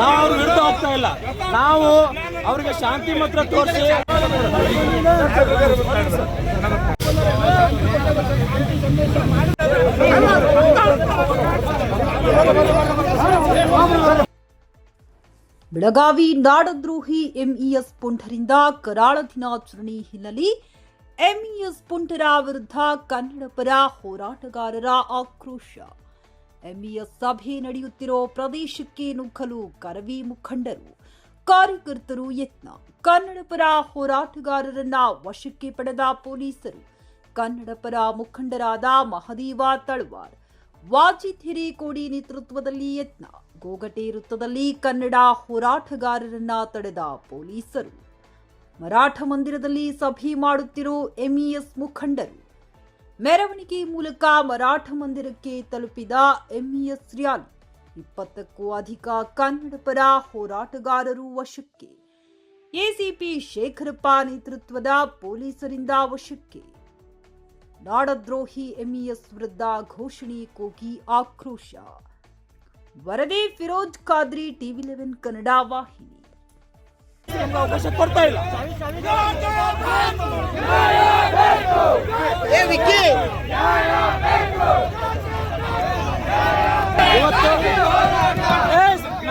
ನಾವು ಅವ್ರ ವಿರುದ್ಧ ಹೋಗ್ತಾ ಇಲ್ಲ. ನಾವು ಅವ್ರಿಗೆ ಶಾಂತಿ ಮಾತ್ರ ತೋರಿಸಿ. ಬೆಳಗಾವಿ ನಾಡದ್ರೋಹಿ ಎಂಇಎಸ್ ಪುಂಠರಿಂದ ಕರಾಳ ದಿನಾಚರಣೆ ಹಿನ್ನೆಲೆ ಎಂಇಎಸ್ ಪುಂಠರ ವಿರುದ್ಧ ಕನ್ನಡ ಪರ ಹೋರಾಟಗಾರರ ಆಕ್ರೋಶ. ಎಂಇಎಸ್ ಸಭೆ ನಡೆಯುತ್ತಿರೋ ಪ್ರದೇಶಕ್ಕೆ ನುಗ್ಗಲು ಕರವಿ ಮುಖಂಡರು. ಕಾರ್ಯಕರ್ತರು ಯತ್ನ. ಕನ್ನಡ ಪರ ಹೋರಾಟಗಾರರನ್ನ ವಶಕ್ಕೆ ಪಡೆದ ಪೊಲೀಸರು. ಕನ್ನಡ ಪರ ಮುಖಂಡರಾದ ಮಹದೇವ ತಳವಾರ್. ವಾಜಿದ್ ಹಿರೇಕೋಡಿ ನೇತೃತ್ವದಲ್ಲಿ ಯತ್ನ. ಗೋಗಟೆ ವೃತ್ತದಲ್ಲಿ ಕನ್ನಡ ಹೋರಾಟಗಾರರನ್ನ ತಡೆದ ಪೊಲೀಸರು. ಮರಾಠ ಮಂದಿರದಲ್ಲಿ ಸಭೆ ಮಾಡುತ್ತಿರೋ ಎಂಇಎಸ್ ಮುಖಂಡರು. ಮೆರವಣಿಗೆ ಮೂಲಕ ಮರಾಠ ಮಂದಿರಕ್ಕೆ ತಲುಪಿದ ಎಂಇಎಸ್ ರ್ಯಾಲಿ. ಇಪ್ಪತ್ತಕ್ಕೂ ಅಧಿಕ ಕನ್ನಡ ಪರ ಹೋರಾಟಗಾರರು ವಶಕ್ಕೆ. ಎಸಿಪಿ ಶೇಖರಪ್ಪ ನೇತೃತ್ವದ ಪೊಲೀಸರಿಂದ ವಶಕ್ಕೆ. ನಾಡದ್ರೋಹಿ ಎಂಇಎಸ್ ವಿರುದ್ಧ ಘೋಷಣೆ ಕೂಗಿ ಆಕ್ರೋಶ. ವರದಿ ಫಿರೋಜ್ ಖಾದ್ರಿ ಟಿವಿ ಲೆವೆನ್ ಕನ್ನಡ ವಾಹಿನಿ. ಅವಕಾಶ ಕೊಡ್ತಾ ಇಲ್ಲ.